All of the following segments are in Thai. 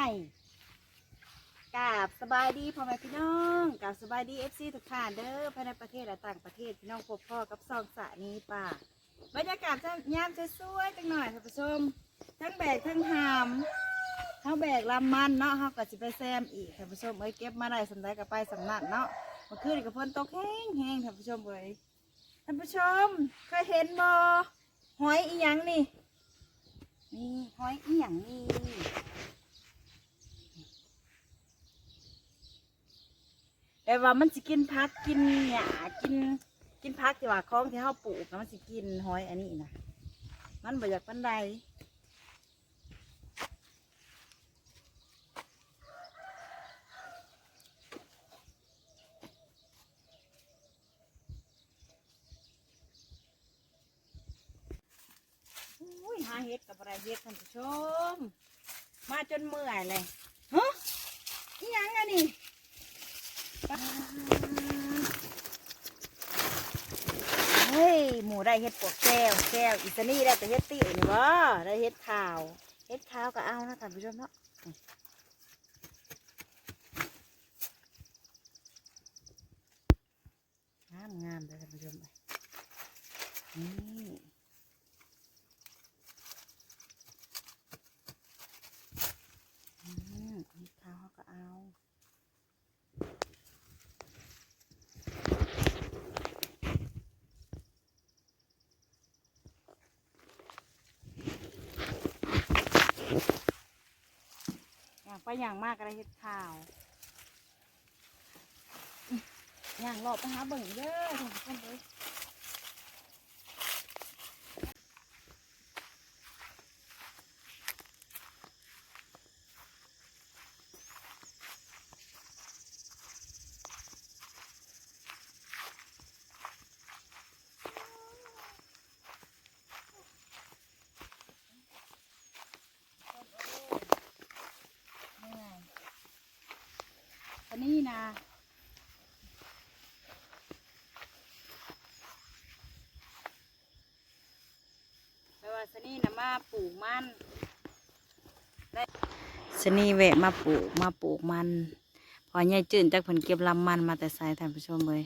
ญ่กาบสบายดีพ่อแม่พี่น้องกาบสบายดีเอฟซีทุกท่านเด้อภายในประเทศและต่างประเทศพี่น้องพบพ่อกับซองสะนี้ป่าบรรยากาศจะยามจะสวยๆจังหน่อยท่านผู้ชม ทั้งแบกทั้งหามทั้งแบกลำมันเนาะเฮาก็สิไปแซมอีกท่านผู้ชมเอ้ยเก็บมาได้สำได้ก็ไปสำนักเนาะมื่อคืนนก็ฝนตกแห้งแห้งท่านผู้ชมเอ้ยท่านผู้ชมเคยเห็นบ่หอยอีหยังนี่นี่หอยอีหยังนี่ แต่ว่ามันสิกินพักกินหญ้ากินกินพักที่ว่าของที่เฮาปลูกนะมันสิกินหอยอันนี้นะมันบ่อยากปันใดอุ้ยหาเห็ดกับอะไรเห็ดท่านผู้ชม มาจนเมื่อยเลยฮะอีหยังอันนี้ป๊าด เฮ้ยหมูได้เห็ดปวกแก้วแก้วอิตาลีได้แต่เห็ดตี้นี่บ่ได้เห็ดขาวเห็ดขาวก็เอานะท่านผู้ชมเนาะงามงามเลยท่านผู้ชมเนี่อืมเห็ดขาวก็เอา อย่าง ไปอย่างมากอะไรเห็ดข่าวอย่างหลบไปหาเบิ่งเด้อทุกคนเลยนี่ไง อันนี้นะแปลว่าสนี่นะมาปลูกมันสนี่แวะมาปลูกมาปลูกมัน พอยายจื่นจากผลเก็บลำมันมาแต่สายท่านผู้ชมเลย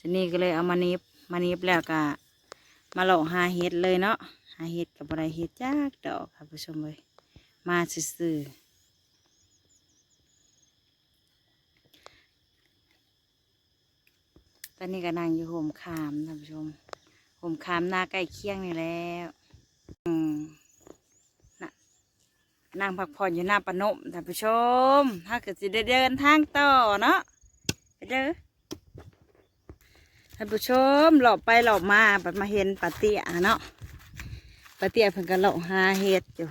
สนี่ก็เลยเอามานิบมานิบแล้วก็มาหลอกหาเห็ดเลยเนาะหาเห็ดกับอะไรเห็ดจากดอกท่านผู้ชมเลยมาซื่อๆต อนนี้ก็นั่งอยู่โฮมคามท่านผู้ชมโฮมคามหน้าใกล้เคียงนี่แล้ว อืมนะนั่งพักผ่อนอยู่หน้าปนมท่านผู้ชม ถ้าเกิดสิได้เดินทางต่อเนาะไปเด้อท่านผู้ชมหลอบไปหลอบมาบัดมาเห็นปาเตียเนาะปาเตียเพิ่นก็หลอกหาเห็ดอยู่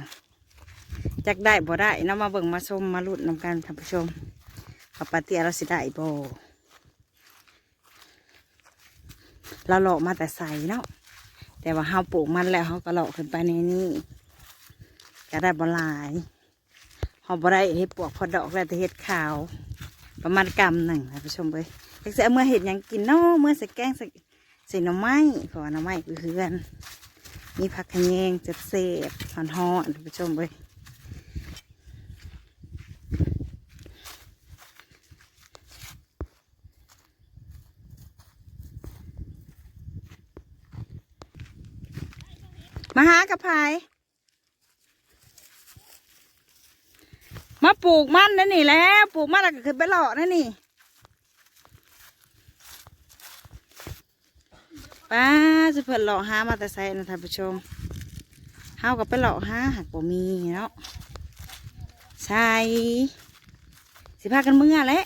จักได้บ่ได้เนาะมาเบิ่งมาชมมาลุ้นนำกันท่านผู้ชมว่าปาเตียเราสิได้บ่ เราหลอกมาแต่ใส่เนาะแต่ว่าเฮาปลูกมันแล้วเฮาก็หลอกขึ้นไปในนี้ก็ได้บลายเฮาบ่ได้เฮ็ดปวกพอดอกแล้วแต่เฮ็ดขาว ประมาณกำหนึ่งท่านผู้ชมเว้ยอยากจะเมื่อเห็ดยังกินเนาะเมื่อใส่แกงใส่ใส่หน่อไม้เพราะว่าหน่อไม้เพื่อนมีผักขะแยงเจ็บเสบหอนหอนท่านผู้ชมเว้ย มาหากับพายมาปลูกมันนั่นนี่แหล้วปลูกมันแล้วก็ขึ้นไปหล่อนั่นนี่ป้าจะเพิ่นหล่อหามาแต่ไซนะท่านผู้ชมเฮากับไปหล่อหาหักบ่มีเนาะใช่สิพากันเมื่อแหล้ว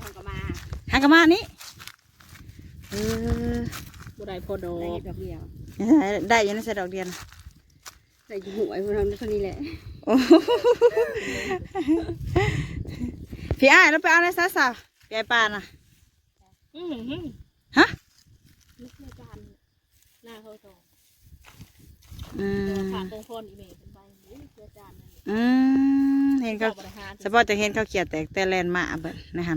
แล้วก็มาหากนมานี่เออ บุได้พอดอได้กดอกเดียว ได้อยังในใส่ดอกเดียนใส่หัวไอ้พวกนั้นเท่านี้แหละโอ้โหพี่อ้ายแล้วไปเอาในซาสาวพี่อ้ายปานอะอืมฮึฮะไม่ใช่จานหน้าเขาตองอืมขาดตรงพรอีเมลเป็นไปนี่เสื้อจานนั่นอืมเห็นเขาบริหารสปอร์ตจะเห็นเขาเขียนแต่แต่แลนมาเบิดนะฮะ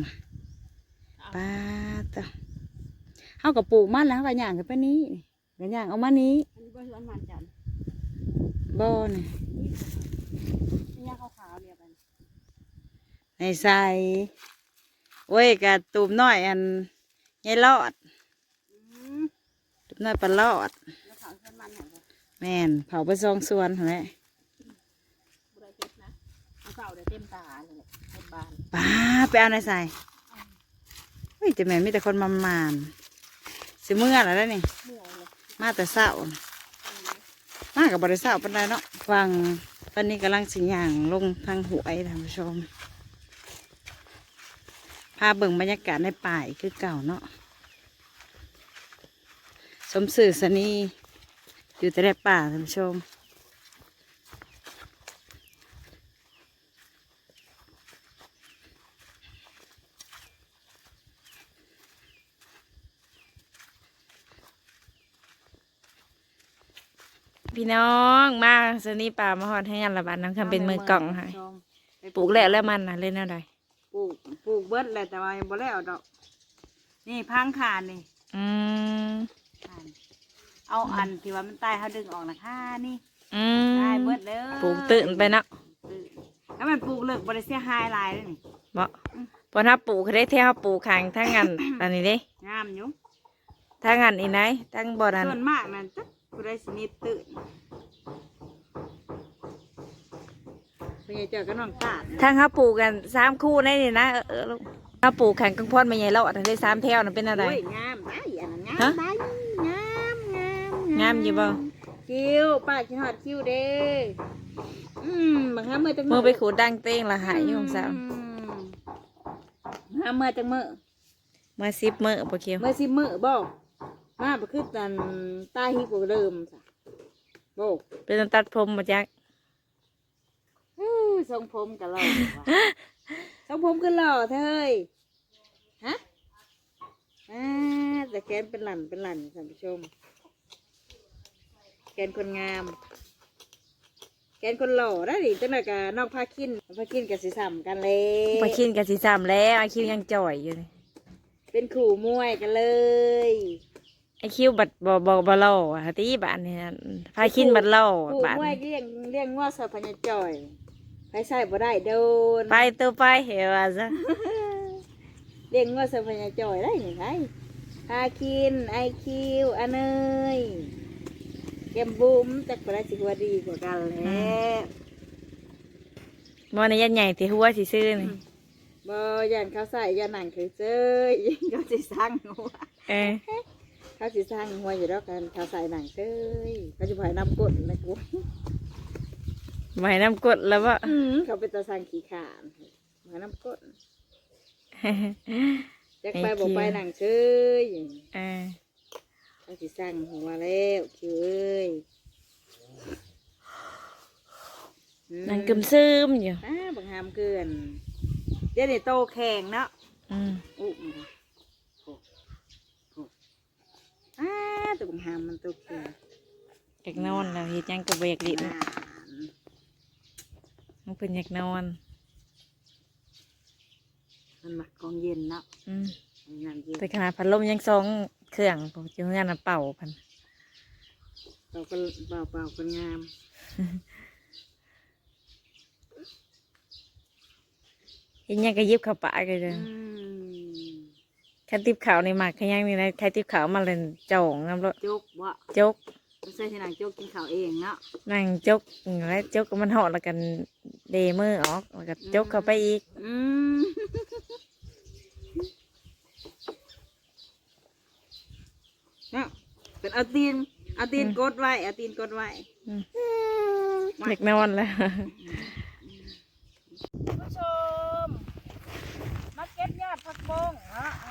ป้าตะ เขากับปลูกมันแล้วเขาก็ย่างกันไปนี้ก็ย่างเอามานี้อันนี้บริหารมันจานบ่อนี่นี่ยาขาวๆเดียวกันให้ใส่โอ้ยกะตูมน้อยอันยายรอดอืมตูมน้อยปลาลอดแล้วขาวเส้นมันเห็นไหมแม่นเผาไปซองส่วนหั่นแหละบุไรเฮ็ดนะเอาเสาเดี๋ยวเต็มตาเลยเนี่ยเต็มบานป้าไปเอาในใส่เฮ้ยจะแม่นมีแต่คนมามาน สิเมื่อแล้วได้นี่มาแต่เศร้ามากับบริษัทปันไดเนาะฟังตอนนี้กำลังสิย่างลงทางหวยท่านผู้ชมพาเบิ่งบรรยากาศในป่าคือเก่าเนาะสมสื่อสนีอยู่แต่ในป่าท่านผู้ชม พี่น้องมาสนี่ป่ามาหอดให้งานระบาดน้ำคำเป็นมือกล่องให้ปลูกแล้วแล้วมันนะเล่นอะไรปลูกปลูกเบิดเลยแต่ว่ายังบ่แล้วดอก นี่พังขานนี่อืมขานเอาอันที่ว่ามันตายเขาดึงออกนะค่ะนี่อืมตายเบิดเลยปลูกตื่นไปเนาะแล้วมันปลูกเลิกบริเสียหายหลายเลยนี่บ่พอถ้าปลูกได้เที่ยวปลูกขางทั้งงานอันนี้เด้งามอยู่ทั้งงานอีไหนทั้งบ่อนั้นส่วนมากนั่นจัก ผู้ใดสนิทตื่นเพื่อเจอกับน้องตาดทั้งเขาปลูกกันสามคู่ในนี่นะเออเออลูกถ้าปลูกแข่งกังพอนมาใหญ่แล้วอันได้สามแถวนั่นเป็นอะไร โอ้ยงามได้อันนั้นงามฮะได้งามงามงามอยู่บ่คิวป้าคิดฮอดคิวเด้อืมบางครั้งเมื่อจังมือไปขูดดังเต้งละหายอยู่ของสาวอืมหาเมื่อจังเมื่อเมื่อสิบมื้อปะเคียวเมื่อสิมื้อบ่ มาบ่คือตันตาฮิกว่าเดิมซะโบเป็นตัดผมมาจักอื้อทรงผมก็หล่อว่ะทรงผมก็หล่อเธอเฮ้ยฮะอ่าแต่แกนเป็นหลั่นเป็นหลั่นท่านผู้ชม แกนคนงาม แกนคนหล่อได้ดิจังไดกะน้องพาคินพาคินกับสิซ้ำกันเลยมาคินกับสีสามแล้วไอคิวยังจ่อยอยู่เลยเป็นขู่มวยกันเลย ไอคิวบัดบ่บ่บ่เล่าอะตีบ้านนี่นะพาคินบัดเล่าขู่บ้านมวยเลี้ยงเลี้ยงง้อสะพญาจ่อยไปใส่บ่ได้โดนไปตัวไปเหวว่าซะเลี้ยงง้อสะพญาจ่อยได้ยังไงพาคินไอคิวอันเนยแกมบุ้มจักบ่ได้สิว่าดีกว่ากันแหล้วมอในยันใหญ่ที่หัวสิซื้อนี่บ่ยันเขาใส่ยันหนังเคยเจยเขาสิสร้างหัว เออ เขาสิสร้างหัวอยู่แล้วกันเขาใส่หนังเจยเขาจะพายน้ำกดนะกูไม่ให้น้ำกดแล้วว่าอืมเขาเป็นตาสร้างขี้ขานมาน้ำกดจักไปบอกไปหนังเชยเออเขาสิสร้างหัวแล้วคิวเอ้ยอืมนั่งกึมซึมอยู่อ่าบางหามเกินเดี๋ยวนี้โตแข็งเนาะ อืม อุ๊บมาโอ้โอ้อ่าตัว บางหามมันโตแข็งอยากนอนแล้วเฮ็ดหยังก็บ่อยากดินอ่ามันเป็นอยากนอนมันมักกองเย็นเนาะอืมน้ำเย็นแต่ขนาดพัดลมยังสองเครื่องผมจะงานน่ะเป่าพันเราก็เบาเบาๆคนงามเฮ็ดหยังก็ยิบเข้าปากเลยเด้ออืม แค่ติบขาวในหมากแค่ยังนี่นะแค่ติบขาวมาเล่นจ่องน้ำรถจกวะจกไม่ใช่ที่นางจกกินข้าวเองเนาะนั่งจกแล้วจกก็มันเหอแล้วกันเดมือออกแล้วก็จกเข้าไปอีก อืมเนาะเป็นเอาตีนเอาตีนกดไว้เอาตีนกดไว้เด็กนอนแล้ว ผู้ชม มาเก็บยอดผักบงเนาะเอาเก็บ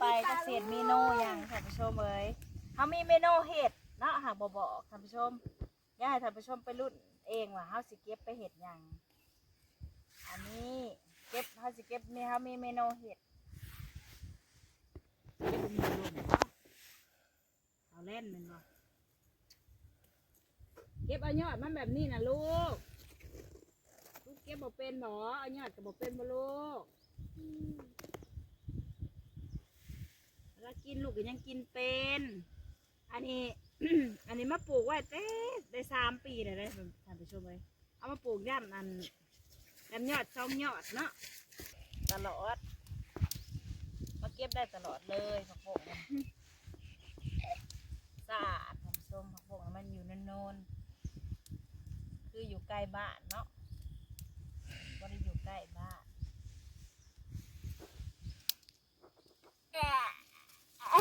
ไปเกษตรเมนูอย่างท่านผู้ชมเอ้ยเขามีเมนูเห็ดเนาะหากบบอกท่านผู้ชมอย่าให้ท่านผู้ชมไปรุ่นเองว่าเขาสิเก็บไปเห็ดยังอันนี้เก็บเขาสิเก็บมีเขามีเมนูเห็ดเก็บมีลมเนาะเอาเล่นมันบ่เก็บเอายอดมันแบบนี้นะลูกลูกเก็บบ่เป็นหรอเอายอดก็บ่เป็นบ่ลูก แล้วกินลูกก็ยังกินเป็น อันนี้ อันนี้มาปลูกไว้เต้ได้สามปีเลยได้ท่านผู้ชมเลยเอามาปลูกย่ำอันย่ำยอดช่องยอดเนาะตลอดมาเก็บได้ตลอดเลยผักโป่งมันสะอาดผมส้มผักโป่งมันอยู่นนๆคืออยู่ใกล้บ้านเนาะก็ได้อยู่ใกล้บ้าน ผ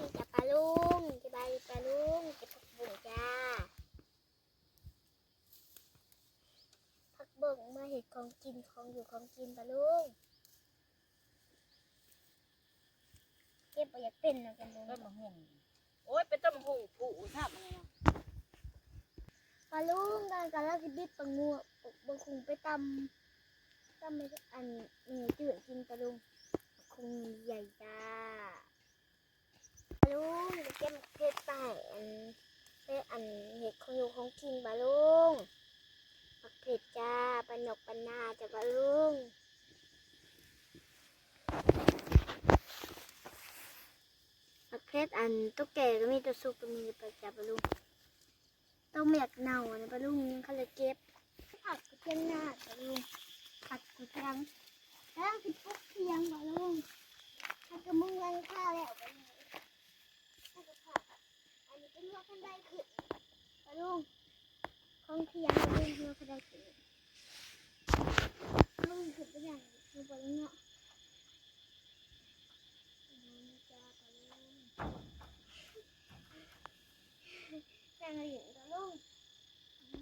มจะปลาลุงจะบาปลาลุงจะผักบุ้งจ้าผักบุ้งมาเห็ดของกินของอยู่ของกินปลาลุงเก็บไปอยากเป็นนะกันลุงต้นมะฮุ่งโอ้ยเป็นต้นมะฮุ่งผูทราบอะไรนะปลาลุงการการลักบิดปลางัวบางคุงไปตำตำไปอันมีจืดกินปลาลุง คุงใหญ่จ้าปลาลุงจะเก็บเก็บไปอันไปอันเห็ดของอยู่ของกินปลาลุงปักเผ็ดจ้าปนกปลานาจ้าปลาลุงปักเผ็ดอันตุ๊กแกก็มีตัวสุกก็มีไปจ้าปลาลุงต้องเมียกเน่านะปลาลุงยังเขาเลยเก็บผักกระเทียมหน้าปลาลุง แล้วคือปุ๊กเพียงก่ลุงถ้าจะมุ่งเงินข้าวแล้วไปเลยถ้าจะผักอันนี้เป็นหัวกันได้ขึ้นก่ลุงของเพียงเป็นหัวอกันได้ขึ้นลุงขึ้นไปอย่างลุงไปเนาะแม่งหลิงก่อนลุง